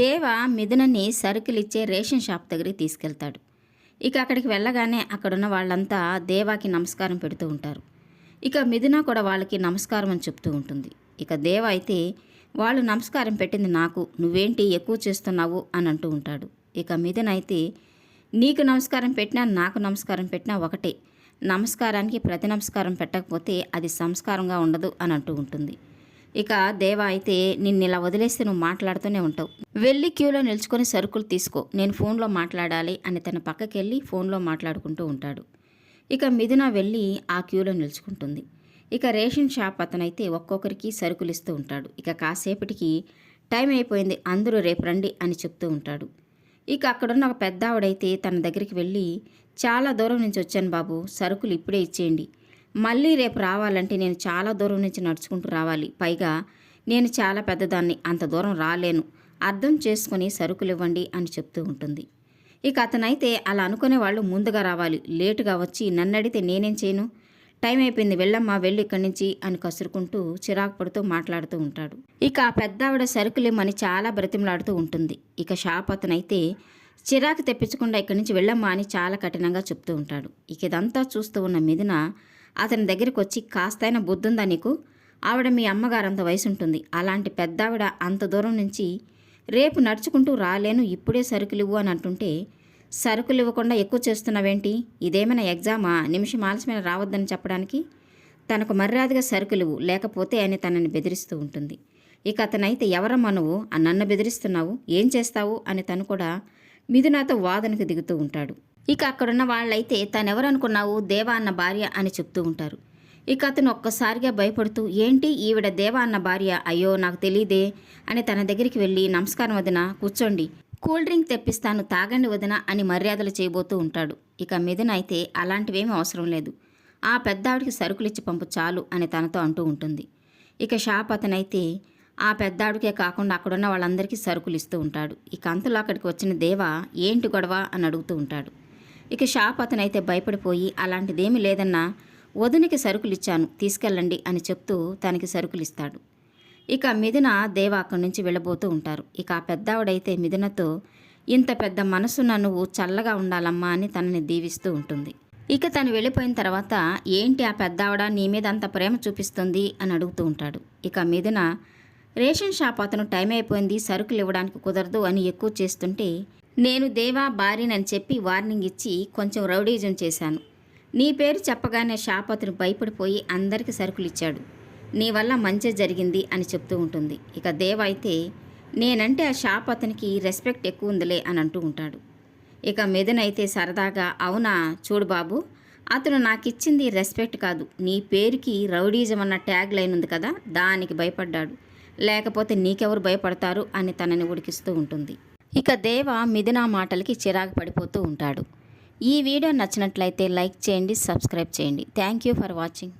దేవ మిథునని సరుకులిచ్చే ration shop దగ్గరికి తీసుకెళ్తాడు. ఇక అక్కడికి వెళ్ళగానే అక్కడున్న వాళ్ళంతా దేవాకి నమస్కారం పెడుతూ ఉంటారు. ఇక మిథున కూడా వాళ్ళకి నమస్కారం అని చెప్తూ ఉంటుంది. ఇక దేవ అయితే వాళ్ళు నమస్కారం పెట్టింది నాకు నువ్వేంటి ఎక్కువ చేస్తున్నావు? అని అంటూ ఉంటాడు. ఇక మిథున అయితే నీకు నమస్కారం పెట్టినా నాకు నమస్కారం పెట్టినా ఒకటే. నమస్కారానికి ప్రతి నమస్కారం పెట్టకపోతే అది సంస్కారంగా ఉండదు అని అంటూ ఉంటుంది. ఇక దేవ అయితే నిన్ను ఇలా వదిలేస్తే నువ్వు మాట్లాడుతూనే ఉంటావు. వెళ్ళి క్యూలో నిల్చుకొని సరుకులు తీసుకో. నేను ఫోన్లో మాట్లాడాలి అని తన పక్కకి వెళ్ళి ఫోన్లో మాట్లాడుకుంటూ ఉంటాడు. ఇక మిథున వెళ్ళి ఆ క్యూలో నిల్చుకుంటుంది. ఇక రేషన్ షాప్ అతనైతే ఒక్కొక్కరికి సరుకులు ఇస్తూ ఉంటాడు. ఇక కాసేపటికి టైం అయిపోయింది. అందరూ రేపు రండి అని చెప్తూ ఉంటాడు. ఇక అక్కడున్న ఒక పెద్ద ఆవిడైతే తన దగ్గరికి వెళ్ళి చాలా దూరం నుంచి వచ్చాను బాబు. సరుకులు ఇప్పుడే ఇచ్చేయండి. మళ్ళీ రేపు రావాలంటే నేను చాలా దూరం నుంచి నడుచుకుంటూ రావాలి. పైగా నేను చాలా పెద్దదాన్ని అంత దూరం రాలేను. అర్థం చేసుకుని సరుకులు ఇవ్వండి అని చెప్తూ ఉంటుంది. ఇక అతనైతే అలా అనుకునే వాళ్ళు ముందుగా రావాలి. లేటుగా వచ్చి నన్ను అడిగితే నేనేం చేయను? టైం అయిపోయింది వెళ్ళమ్మా వెళ్ళి ఇక్కడి నుంచి అని కసురుకుంటూ చిరాకు పడుతూ మాట్లాడుతూ ఉంటాడు. ఇక ఆ పెద్ద ఆవిడ సరుకులేమని చాలా బ్రతిమలాడుతూ ఉంటుంది. ఇక షాప్ అతనైతే చిరాకు తెప్పించకుండా ఇక్కడి నుంచి వెళ్ళమ్మా అని చాలా కఠినంగా చెప్తూ ఉంటాడు. ఇక ఇదంతా చూస్తూ ఉన్న మిథున అతని దగ్గరికి వచ్చి కాస్తైనా బుద్ధుందా నీకు? ఆవిడ మీ అమ్మగారంత వయసు ఉంటుంది అలాంటి పెద్ద ఆవిడ అంత దూరం నుంచి రేపు నడుచుకుంటూ రాలేను ఇప్పుడే సరుకులు ఇవ్వు అని అంటుంటే సరుకులు ఇవ్వకుండా ఎక్కువ చేస్తున్నావేంటి? ఇదేమైనా ఎగ్జామా? నిమిషం ఆలస్యమైన రావద్దని చెప్పడానికి తనకు మర్యాదగా సరుకులు ఇవ్వు లేకపోతే అని తనని బెదిరిస్తూ ఉంటుంది. ఇక అతనైతే ఎవరమ్మా నువ్వు? ఆ నన్ను బెదిరిస్తున్నావు? ఏం చేస్తావు? అని తను కూడా మిథునాతో వాదనకు దిగుతూ ఉంటాడు. ఇక అక్కడున్న వాళ్ళైతే తనెవరనుకున్నావు దేవా అన్న భార్య అని చెప్తూ ఉంటారు. ఇక అతను ఒక్కసారిగా భయపడుతూ ఏంటి ఈవిడ దేవా అన్న భార్య? అయ్యో నాకు తెలియదే అని తన దగ్గరికి వెళ్ళి నమస్కారం వదిన కూర్చోండి. కూల్ డ్రింక్ తెప్పిస్తాను తాగండి వదిన అని మర్యాదలు చేయబోతూ ఉంటాడు. ఇక మిథున అయితే అలాంటివేమీ అవసరం లేదు. ఆ పెద్దావిడికి సరుకులు ఇచ్చి పంపు చాలు అని తనతో అంటూ ఉంటుంది. ఇక షాప్ అతనైతే ఆ పెద్దాడికే కాకుండా అక్కడున్న వాళ్ళందరికీ సరుకులు ఇస్తూ ఉంటాడు. ఇక అంతలో అక్కడికి వచ్చిన దేవ ఏంటి గొడవ అని అడుగుతూ ఉంటాడు. ఇక షాప్ అతనైతే భయపడిపోయి అలాంటిదేమీ లేదన్నా వదునికి సరుకులు ఇచ్చాను తీసుకెళ్ళండి అని చెప్తూ తనకి సరుకులు ఇస్తాడు ఇక మిథున దేవ అక్కడి నుంచి వెళ్ళబోతూ ఉంటారు. ఇక ఆ పెద్దావిడైతే మిథునతో ఇంత పెద్ద మనసున్న నువ్వు చల్లగా ఉండాలమ్మా అని తనని దీవిస్తూ ఉంటుంది. ఇక తను వెళ్ళిపోయిన తర్వాత ఏంటి ఆ పెద్దావిడ నీ మీద అంత ప్రేమ చూపిస్తుంది అని అడుగుతూ ఉంటాడు. ఇక మిథున రేషన్ షాప్ అతను టైం అయిపోయింది సరుకులు ఇవ్వడానికి కుదరదు అని ఎక్కువ చేస్తుంటే నేను దేవా భార్యనని చెప్పి వార్నింగ్ ఇచ్చి కొంచెం రౌడీజం చేశాను. నీ పేరు చెప్పగానే షాప్ అతను భయపడిపోయి అందరికీ సరుకులు ఇచ్చాడు నీ వల్ల మంచి జరిగింది అని చెప్తూ ఉంటుంది. ఇక దేవ అయితే నేనంటే ఆ షాప్ అతనికి రెస్పెక్ట్ ఎక్కువ ఉందిలే అని అంటూ ఉంటాడు. ఇక మిథునైతే సరదాగా అవునా? చూడు బాబు అతను నాకు ఇచ్చింది రెస్పెక్ట్ కాదు. నీ పేరుకి రౌడీజం అన్న ట్యాగ్ లైన్ ఉంది కదా దానికి భయపడ్డాడు. లేకపోతే నీకెవరు భయపడతారు అని తనని ఉడికిస్తూ ఉంటుంది. ఇక దేవ మిథున మాటలకి చిరాకు పడిపోతూ ఉంటాడు. ఈ వీడియో నచ్చినట్లయితే లైక్ చేయండి సబ్స్క్రైబ్ చేయండి. Thank you for watching.